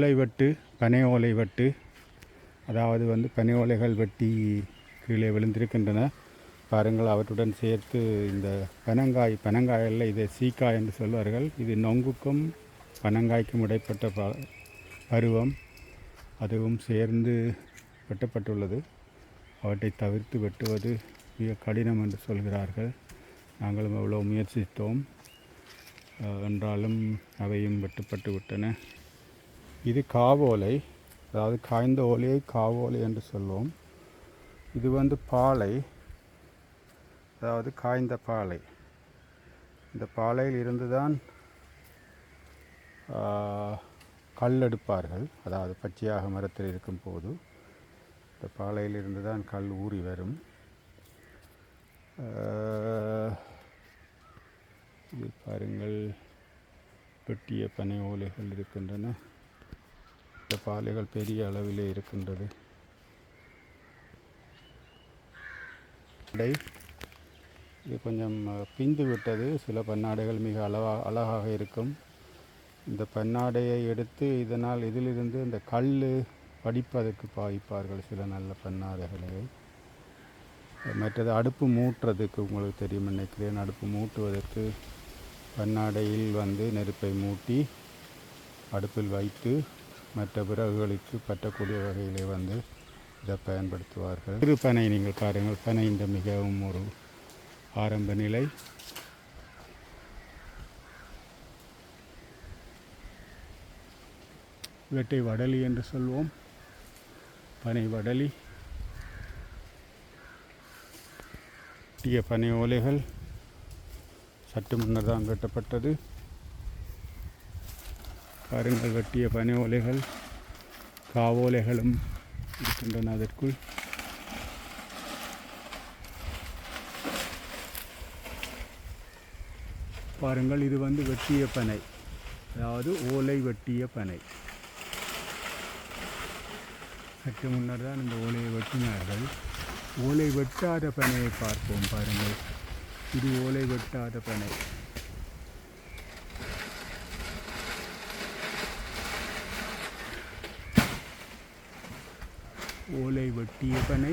ஓலை வெட்டு பனை ஓலை வெட்டு அதாவது வந்து பனை ஓலைகள் வெட்டி கீழே விழுந்திருக்கின்றன. பாருங்கள் அவற்றுடன் சேர்த்து இந்த பனங்காய் பனங்காயில் இதை சீக்காய் என்று சொல்வார்கள். இது நொங்குக்கும் பனங்காய்க்கும் இடைப்பட்ட ப பருவம். அதுவும் சேர்ந்து வெட்டப்பட்டுள்ளது. அவற்றை தவிர்த்து வெட்டுவது மிக கடினம் என்று சொல்கிறார்கள். நாங்களும் எவ்வளோ முயற்சித்தோம். என்றாலும் அவையும் வெட்டப்பட்டு விட்டன இது காவோலை அதாவது காய்ந்த ஓலையை காவோலை என்று சொல்லுவோம். இது வந்து பாலை அதாவது காய்ந்த பாலை. இந்த பாலையில் இருந்து தான் கல் எடுப்பார்கள். அதாவது பச்சையாக மரத்தில் இருக்கும் போது இந்த பாலையில் இருந்து தான் கல் ஊறி வரும். இது பாருங்கள் வெட்டிய பனை ஓலைகள் இருக்கின்றன. இந்த பாலைகள் பெரிய அளவிலே இருக்கின்றது. இது கொஞ்சம் பிந்து விட்டது. சில பன்னாடைகள் மிக அளவா அழகாக இருக்கும். இந்த பன்னாடையை எடுத்து இதனால் இதிலிருந்து இந்த கல் படிப்பதற்கு பாய்ப்பார்கள் சில நல்ல பன்னாடைகளை. மற்றது அடுப்பு மூட்டுறதுக்கு உங்களுக்கு தெரியும் நினைக்கிறேன். அடுப்பு மூட்டுவதற்கு பன்னாடையில் வந்து நெருப்பை மூட்டி அடுப்பில் வைத்து மற்ற விறகுகளுக்கு பற்றக்கூடிய வகையிலே வந்து இதை பயன்படுத்துவார்கள். சிறு பனை நீங்கள் பாருங்கள். பனை இந்த மிகவும் ஒரு ஆரம்ப நிலை. வெட்டை வடலி என்று சொல்வோம். பனை வடலி. வெட்டிய பனை ஓலைகள் சற்று முன்னர் தான் வெட்டப்பட்டது. பாருங்கள் வெட்டிய பனை ஓலைகள் காவோலைகளும் இருக்கின்றன அதற்குள். பாருங்கள் இது வந்து வெட்டிய பனை. அதாவது ஓலை வெட்டிய பனை. சற்று முன்னர் தான் இந்த ஓலையை வெட்டினார்கள். ஓலை வெட்டாத பனையை பார்ப்போம் பாருங்கள். இது ஓலை வெட்டாத பனை. ஓலை வெட்டிய பனை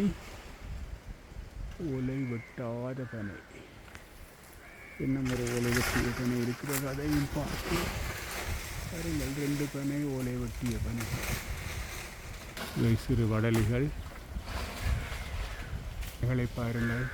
ஓலை வெட்டாத பனை என்ன முறை ஓலை வெட்டிய பனை இருக்கிறது? அதையும் பார்த்து பாருங்கள் ரெண்டு பனை ஓலை வெட்டிய பனை இவை சிறு வடலிகள். பாருங்கள்.